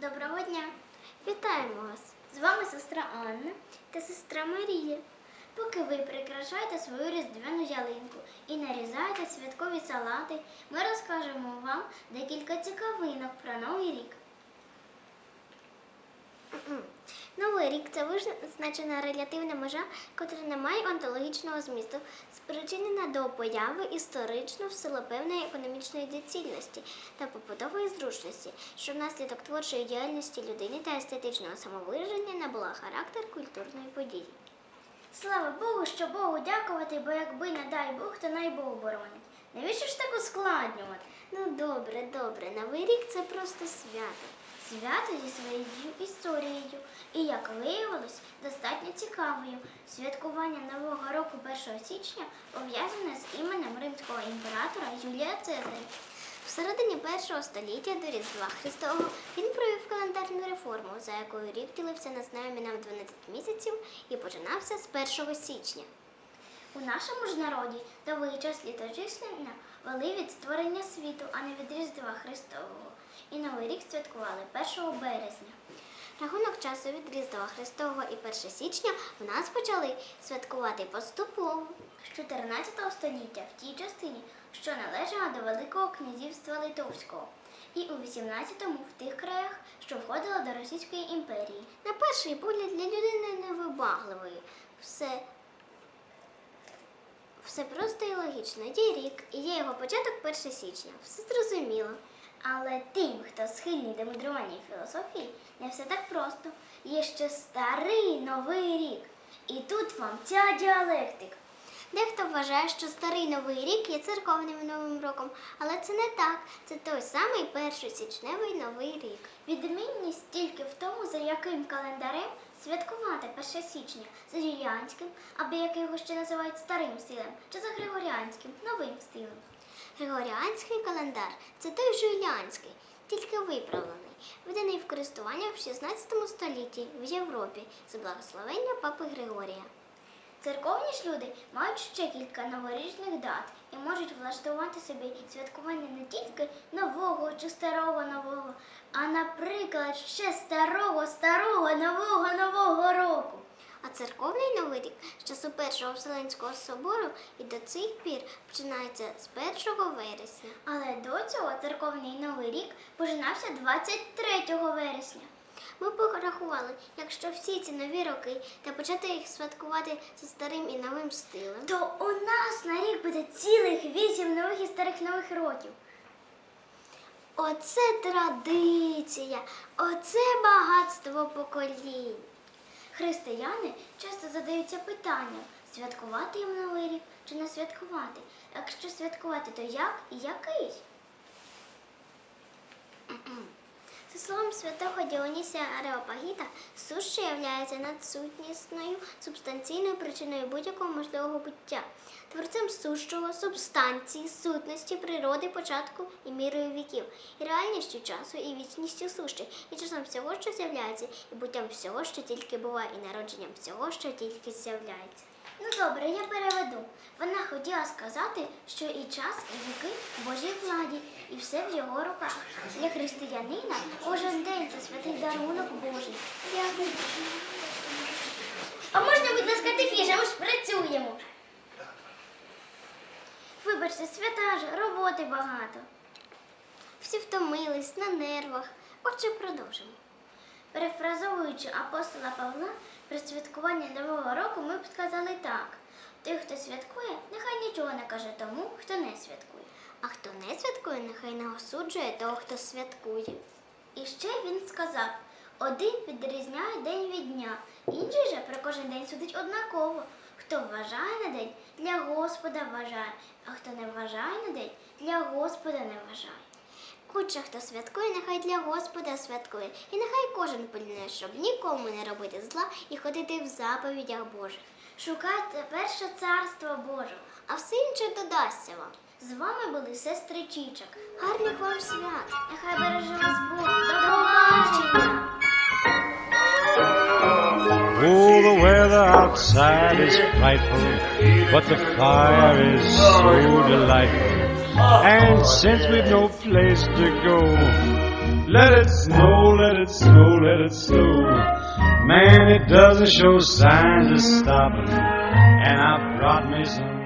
Доброго дня! Вітаємо вас! З вами сестра Анна та сестра Марія. Поки ви прикрашаєте свою різдвяну ялинку і нарізаєте святкові салати, ми розкажемо вам декілька цікавинок про Новий рік. Новий рік це визначена релятивна межа, котра не має онтологічного змісту, спричинена до появи історично в силу певної економічної доцільності та побутової зручності, що внаслідок творчої діяльності людини та естетичного самовираження набула характер культурної події. Слава Богу, що Богу дякувати, бо якби не дай Бог, то най Бог боронить. Навіщо ж так ускладнювати? Ну добре, добре, новий рік це просто свято. Свято зі своєю історією і, як виявилось, достатньо цікавою. Святкування Нового року 1 січня пов'язане з іменем римського імператора Юлія Цезаря. В середині першого століття до Різдва Христового він провів календарну реформу, за якою рік ділився на знайомі нам 12 місяців і починався з 1 січня. У нашому ж народі новий час літочислення вели від створення світу, а не від Різдва Христового. І Новий рік святкували 1 березня. Рахунок часу від Різдва Христового і 1 січня в нас почали святкувати поступово з 14 століття в тій частині, що належала до Великого князівства Литовського, і у 18-му в тих краях, що входили до Російської імперії. На перший погляд для людини невибагливої. Все все просто і логічно. Є рік, і є його початок 1 січня. Все зрозуміло. Але тим, хто схильний до мудрування і філософії, не все так просто. Є ще старий новий рік. І тут вам ця діалектика. Дехто вважає, що старий новий рік є церковним новим роком, але це не так. Це той самий першосічневий новий рік. Відмінність тільки в тому, за яким календарем святкувати 1 січня за юліанським, або як його ще називають старим стилем, чи за григоріанським новим стилем. Григоріанський календар це той же юліанський, тільки виправлений, введений в користування в 16 столітті в Європі з благословення папи Григорія. Церковні ж люди мають ще кілька новорічних дат і можуть влаштувати собі святкування не тільки нового чи старого нового, а, наприклад, ще старого старого нового нового року. А церковний новий рік з часу першого Вселенського собору і до цих пір починається з 1 вересня. Але до цього церковний новий рік починався 23 вересня. Ми порахували, якщо всі ці нові роки та почати їх святкувати зі старим і новим стилем, то у нас на рік буде цілих вісім нових і старих нових років. Оце традиція, оце багатство поколінь. Християни часто задаються питанням, святкувати їм новий рік чи не святкувати. Якщо святкувати, то як і який? За словом святого Діонісія Ареопагіта, суща являється надсутнісною субстанційною причиною будь-якого можливого буття, творцем сущого, субстанції, сутності, природи, початку і мірою віків, і реальністю часу, і вічністю сущих, і часом всього, що з'являється, і буттям всього, що тільки буває, і народженням всього, що тільки з'являється. Ну добре, я переведу. Вона хотіла сказати, що і час, і віки в Божій владі, і все в його руках. Для християнина кожен день це святий дарунок Божий. Дякую. А можна, будь ласка, тихіше, ми ж працюємо. Вибачте, свята ж, роботи багато. Всі втомились на нервах. Отже, продовжимо. Перефразовуючи апостола Павла, при святкуванні Нового року ми б сказали так: той, хто святкує, нехай нічого не каже тому, хто не святкує. А хто не святкує, нехай не осуджує того, хто святкує. І ще він сказав: один відрізняє день від дня, інший же про кожен день судить однаково. Хто вважає на день, для Господа вважає, а хто не вважає на день, для Господа не вважає. Отже, хто святкує, нехай для Господа святкує, і нехай кожен пильнує, щоб нікому не робити зла і ходити в заповідях Божих. Шукайте перше царство Божого, а все інше додасться вам. З вами були сестри Чічок. Гарних вам свят! Нехай береже вас Бог. До побачення! Oh, the weather outside is frightful, but the fire is so delightful. And since we've no place to go, Let it snow, let it snow, let it snow. Man, it doesn't show signs of stopping. And I brought me some